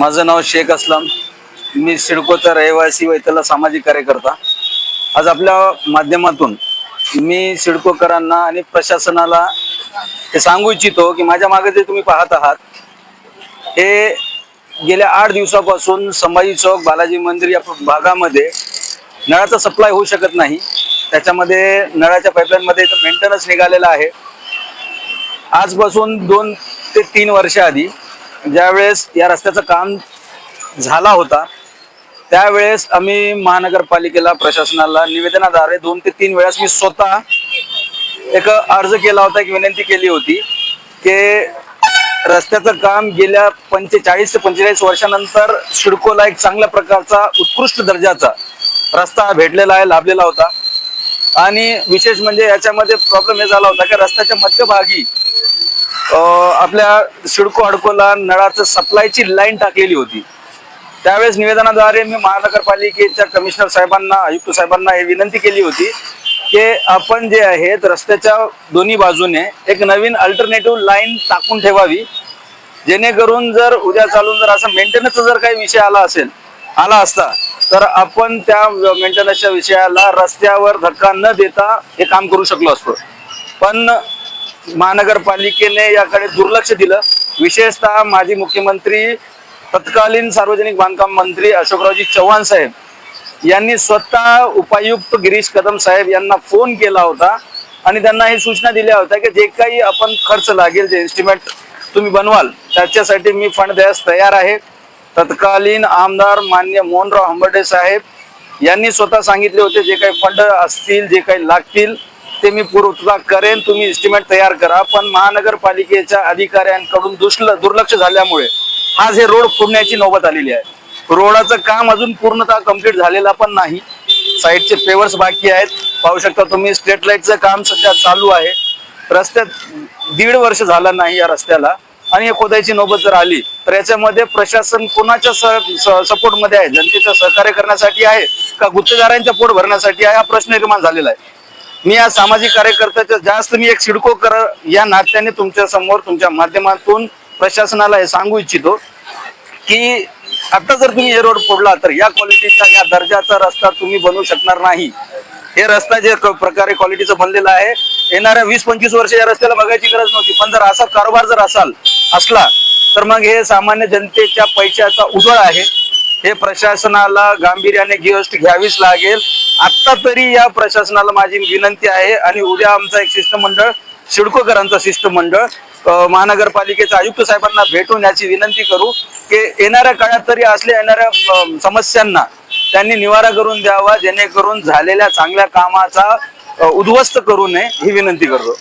माझं नाव शेख असलम. मी सिडकोचा रहिवासी वैतला सामाजिक कार्यकर्ता. आज आपल्या माध्यमातून मी सिडकोकरांना आणि प्रशासनाला हे सांगू इच्छितो की माझ्या मागे जे तुम्ही पाहत आहात हे गेल्या आठ दिवसापासून संभाजी चौक बालाजी मंदिर या भागामध्ये नळाचा सप्लाय होऊ शकत नाही. त्याच्यामध्ये नळाच्या पाईपलाईनमध्ये मेंटेनन्स निघालेला आहे. आजपासून दोन ते तीन वर्षाआधी ज्यावेळेस या रस्त्याचं काम झाला होता त्यावेळेस आम्ही महानगरपालिकेला प्रशासनाला निवेदनाद्वारे दोन ते तीन वेळेस मी स्वतः एक अर्ज केला होता एक विनंती केली होती की रस्त्याचं काम गेल्या पंचेचाळीस ते पंचेचाळीस वर्षानंतर सिडकोला एक चांगल्या प्रकारचा उत्कृष्ट दर्जाचा रस्ता भेटलेला आहे लाभलेला होता. आणि विशेष म्हणजे याच्यामध्ये प्रॉब्लेम हे झाला होता की रस्त्याच्या मध्यभागी आपल्या सिडको अडकोला नळाचं सप्लायची लाईन टाकलेली होती. त्यावेळेस निवेदनाद्वारे मी महानगरपालिकेच्या कमिशनर साहेबांना आयुक्त साहेबांना हे विनंती केली होती की आपण जे आहेत रस्त्याच्या दोन्ही बाजूने एक नवीन अल्टरनेटिव्ह लाईन टाकून ठेवावी. जेणेकरून जर उद्या चालून जर असं मेंटेनन्सचा जर काही विषय आला असेल आला असता तर आपण त्या मेंटेनन्सच्या विषयाला रस्त्यावर धक्का न देता हे काम करू शकलो असतो. पण महानगरपालिकेने याकडे दुर्लक्ष दिलं. विशेषतः माजी मुख्यमंत्री तत्कालीन सार्वजनिक बांधकाम मंत्री अशोकरावजी चव्हाण साहेब यांनी स्वतः उपायुक्त गिरीश कदम साहेब यांना फोन केला होता आणि त्यांना हे सूचना दिल्या होत्या की जे काही आपण खर्च लागेल जे इन्स्ट्रुमेंट तुम्ही बनवाल त्याच्यासाठी मी फंड द्यास तयार आहे. तत्कालीन आमदार मान्य मोहनराव हंबर्डे साहेब यांनी स्वतः सांगितले होते जे काही फंड असतील जे काही लागतील ते मी पूर्तता करेन तुम्ही इस्टिमेट तयार करा. पण महानगरपालिकेच्या अधिकाऱ्यांकडून दुष्ल दुर्लक्ष झाल्यामुळे आज हे रोड फोडण्याची नौबत आलेली आहे. रोडाचं काम अजून पूर्णतः कंप्लीट झालेला पण नाही. साईडचे पेवर्स बाकी आहेत. पाहू शकता तुम्ही स्ट्रीट लाईटचं काम सध्या चालू आहे. रस्त्यात दीड वर्ष झालं नाही या रस्त्याला. आणि या खोदायची नौबत जर आली तर याच्यामध्ये प्रशासन कोणाच्या सपोर्टमध्ये आहे? जनतेचं सहकार्य करण्यासाठी आहे का गुत्तेदारांच्या पोट भरण्यासाठी आहे? हा प्रश्न निर्माण झालेला आहे. मी या सामाजिक कार्यकर्त्याच्या जास्त मी एक सिडको कर या नात्याने तुमच्यासमोर तुमच्या माध्यमातून प्रशासनाला हे सांगू इच्छितो की आता जर तुम्ही हे रोड फोडला तर या क्वालिटीचा या दर्जाचा रस्ता तुम्ही बनवू शकणार नाही. हे रस्ता जे प्रकारे क्वालिटीचा बनलेला आहे येणाऱ्या वीस पंचवीस वर्ष या रस्त्याला बघायची गरज नव्हती. पण जर असा कारभार जर असाल असला तर मग हे सामान्य जनतेच्या पैशाचा उजळ आहे. हे प्रशासनाला गांभीर्याने गोष्ट घ्यावीच लागेल. आता तरी या प्रशासनाला माझी विनंती आहे आणि उद्या आमचा एक शिष्टमंडळ शिडकोकरांचं शिष्टमंडळ अ, महानगरपालिकेच्या आयुक्त साहेबांना भेटून याची विनंती करू की येणाऱ्या काळात तरी असल्या येणाऱ्या समस्यांना त्यांनी निवारा करून द्यावा जेणेकरून झालेल्या चांगल्या कामाचा उद्ध्वस्त करू नये ही विनंती करतो.